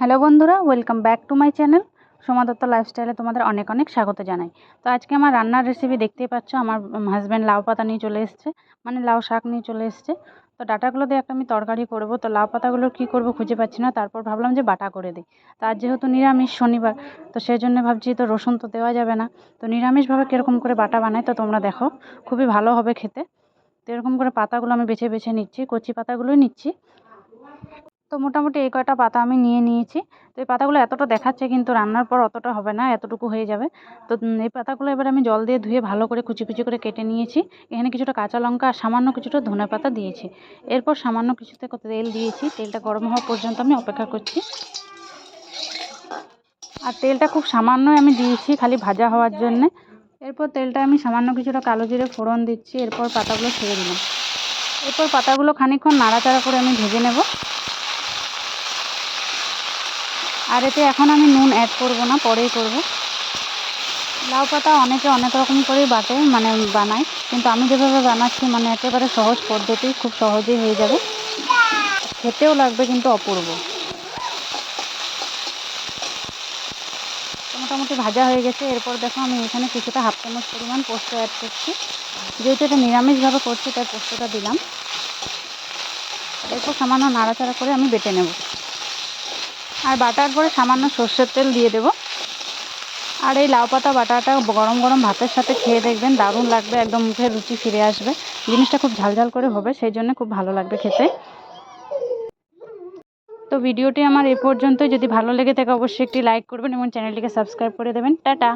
Hello বন্ধুরা welcome back to my channel Soma Dutta লাইফস্টাইলে তোমাদের অনেক অনেক স্বাগত জানাই। তো আজকে আমার রান্নার রেসিপি দেখতেই পাচ্ছ, আমার হাজব্যান্ড লাউ পাতা নিয়ে চলে এসছে মানে লাউ শাক নিয়ে চলে এসছে। তো ডাটাগুলো দিয়ে একটা আমি তরকারি করব। তো লাউ পাতাগুলো কী করব খুঁজে পাচ্ছি না, তারপর ভাবলাম যে বাটা করে দিই। তো আজ যেহেতু নিরামিষ শনিবার, তো সেই জন্য ভাবছি তো রসুন তো দেওয়া যাবে না। তো নিরামিষভাবে কীরকম করে বাটা বানাই তো তোমরা দেখো, খুবই ভালো হবে খেতে। তো এরকম করে পাতাগুলো আমি বেছে বেছে নিচ্ছি, কচি পাতাগুলোই নিচ্ছি। মোটামুটি এই কয়টা পাতা আমি নিয়ে নিয়েছি। তো এই পাতাগুলো এতটা দেখাচ্ছে কিন্তু রান্নার পর অতটা হবে না, এতটুকু হয়ে যাবে। তো এই পাতাগুলো এবার আমি জল দিয়ে ধুয়ে ভালো করে কুচি কুচি করে কেটে নিয়েছি। এখানে কিছুটা কাঁচা লঙ্কা আর সামান্য কিছুটা ধনে পাতা দিয়েছি। এরপর সামান্য কিছুতে তেল দিয়েছি। তেলটা গরম হওয়া পর্যন্ত আমি অপেক্ষা করছি। আর তেলটা খুব সামান্যই আমি দিয়েছি খালি ভাজা হওয়ার জন্যে। এরপর তেলটা আমি সামান্য কিছুটা কালো জিরে ফোড়ন দিচ্ছি। এরপর পাতাগুলো ছেড়ে দিলাম। এরপর পাতাগুলো খানিকক্ষণ নাড়াচাড়া করে আমি ভেজে নেব। আর এতে এখন আমি নুন অ্যাড করব না, পরেই করব। লাউ পাতা অনেকে অনেক রকম করেই বাটে মানে বানায়। কিন্তু আমি যেভাবে বানাচ্ছি মানে একেবারে সহজ পদ্ধতি, খুব সহজেই হয়ে যাবে। খেতেও লাগবে কিন্তু অপূর্ব। মোটামুটি ভাজা হয়ে গেছে। এরপর দেখো আমি এখানে কিছুটা হাফ চামচ পরিমাণ পোস্ত অ্যাড করছি। যেহেতু এটা নিরামিষভাবে করছি, তাই পোস্তটা দিলাম। এরপর সামান্য নাড়াচাড়া করে আমি বেটে নেব। আর বাটার পরে সামান্য সর্ষের তেল দিয়ে দেব। আর এই লাউ পাতা বাটাটা গরম গরম ভাতের সাথে খেয়ে দেখবেন দারুণ লাগবে, একদম মুখে রুচি ফিরে আসবে। জিনিসটা খুব ঝালঝাল করে হবে, সেই জন্য খুব ভালো লাগবে খেতে। তো ভিডিওটি আমার এ পর্যন্তই। যদি ভালো লেগে থাকে অবশ্যই একটি লাইক করবেন এবং চ্যানেলটিকে সাবস্ক্রাইব করে দেবেন। টাটা!